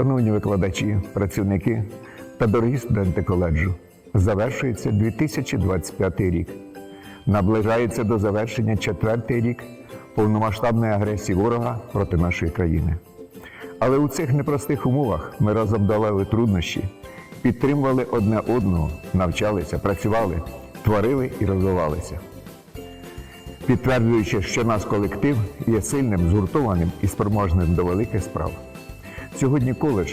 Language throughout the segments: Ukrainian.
Шановні викладачі, працівники та дорогі студенти коледжу, завершується 2025 рік. Наближається до завершення четвертий рік повномасштабної агресії ворога проти нашої країни. Але у цих непростих умовах ми разом долали труднощі, підтримували одне одного, навчалися, працювали, творили і розвивалися. Підтверджуючи, що наш колектив є сильним, згуртованим і спроможним до великих справ. Сьогодні коледж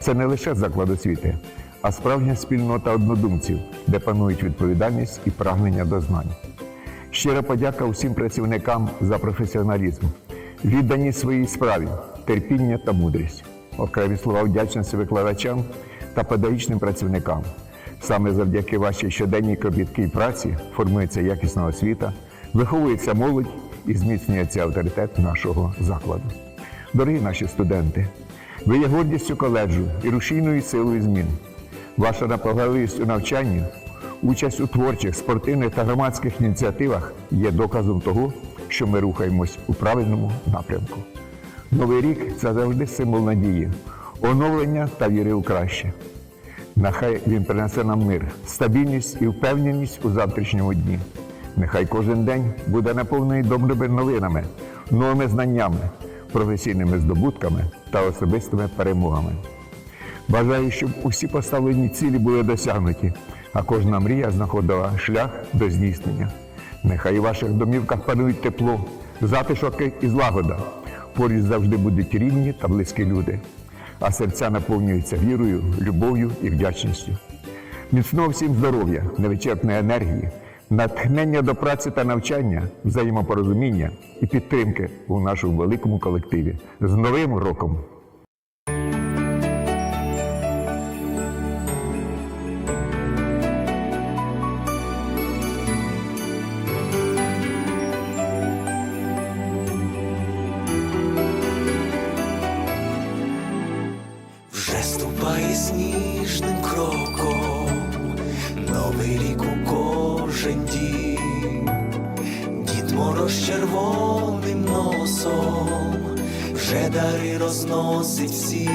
це не лише заклад освіти, а справжня спільнота однодумців, де панують відповідальність і прагнення до знань. Щира подяка усім працівникам за професіоналізм, відданість своїй справі, терпіння та мудрість. Окремі слова вдячності викладачам та педагогічним працівникам. Саме завдяки вашій щоденній кропіткій праці формується якісна освіта, виховується молодь і зміцнюється авторитет нашого закладу. Дорогі наші студенти, ви є гордістю коледжу і рушійною силою змін. Ваша наполегливість у навчанні, участь у творчих, спортивних та громадських ініціативах є доказом того, що ми рухаємось у правильному напрямку. Новий рік це завжди символ надії, оновлення та віри у краще. Нехай він принесе нам мир, стабільність і впевненість у завтрашньому дні. Нехай кожен день буде наповнений добрими новинами, новими знаннями, професійними здобутками та особистими перемогами. Бажаю, щоб усі поставлені цілі були досягнуті, а кожна мрія знаходила шлях до здійснення. Нехай у ваших домівках панують тепло, затишок і злагода. Поруч завжди будуть рідні та близькі люди, а серця наповнюються вірою, любов'ю і вдячністю. Міцного всім здоров'я, невичерпної енергії, натхнення до праці та навчання, взаємопорозуміння і підтримки у нашому великому колективі. З Новим роком! Вже ступає сніжним кроком, новий рік у кожен дід мороз червоним носом, вже дари розносить всі,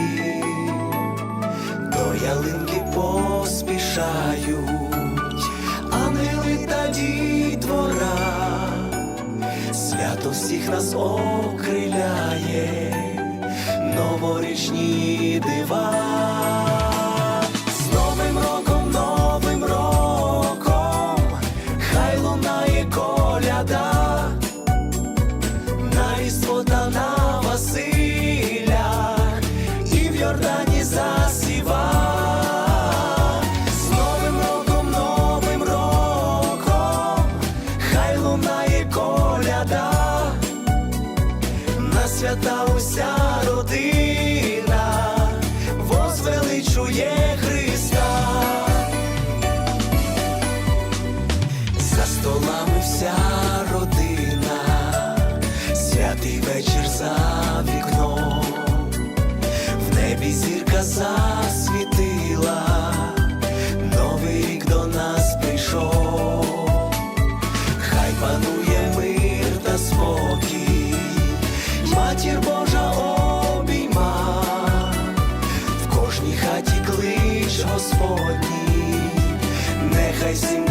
до ялинки поспішають, ангели та дітвора, свято всіх нас окриляє. Новорічні на дана Василя, і в Йордані засіва. З Новим роком, новим роком, хай лунає коляда на уся родина нехай всім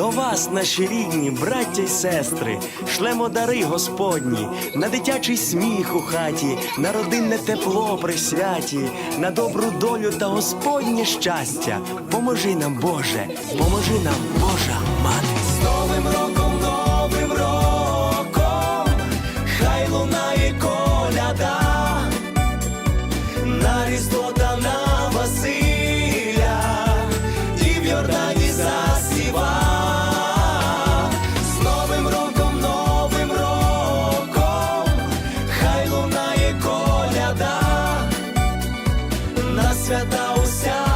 До вас, наші рідні, браття й сестри, шлемо дари Господні, на дитячий сміх у хаті, на родинне тепло при святі, на добру долю та Господнє щастя. Поможи нам, Боже, поможи нам, Божа мати. З Новим роком, Ciência da Oceania.